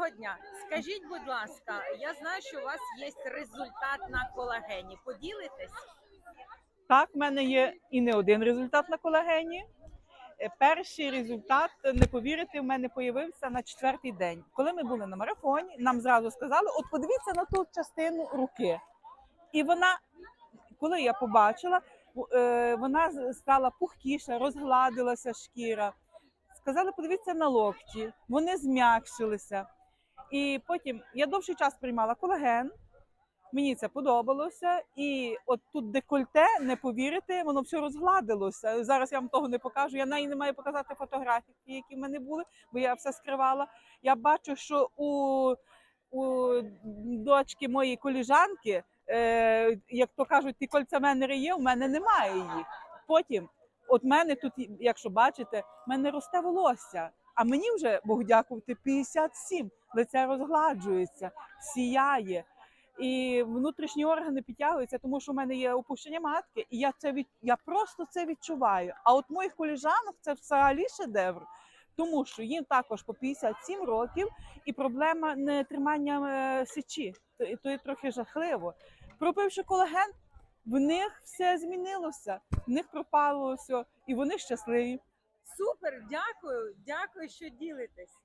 Доброго дня. Скажіть, будь ласка, я знаю, що у вас є результат на колагені. Поділитесь? Так, в мене є і не один результат на колагені. Е, Перший результат, не повірите, в мене появився на четвертий день. Коли ми були на марафоні, нам зразу сказали: от подивіться на ту частину руки. І вона, коли я побачила, е, вона стала пухкіша, розгладилася шкіра. Сказали, подивіться на локті, вони зм'якшилися. І потім я довший час приймала колаген. Мені це подобалося, і от тут декольте, не повірите, воно все розгладилося. Зараз я вам того не покажу. Я навіть не маю показати фотографії, які в мене були, бо я все скривала. Я бачу, що у, у дочки моєї коліжанки, е, як то кажуть, ті кольцеменери є, у мене немає їх. Потім, от мене тут, якщо бачите, в мене росте волосся. А мені вже, Богу дякувати, 57. Лице розгладжується, сіяє і внутрішні органи підтягуються, тому що в мене є опущення матки, і я це від я просто це відчуваю. А от моїх коліжанок це взагалі шедевр, тому що їм також по 57 років, і проблема не тримання е, сечі. То, то є трохи жахливо. Пропивши колаген, в них все змінилося, в них пропало все, і вони щасливі. Супер, дякую, дякую, що ділитесь.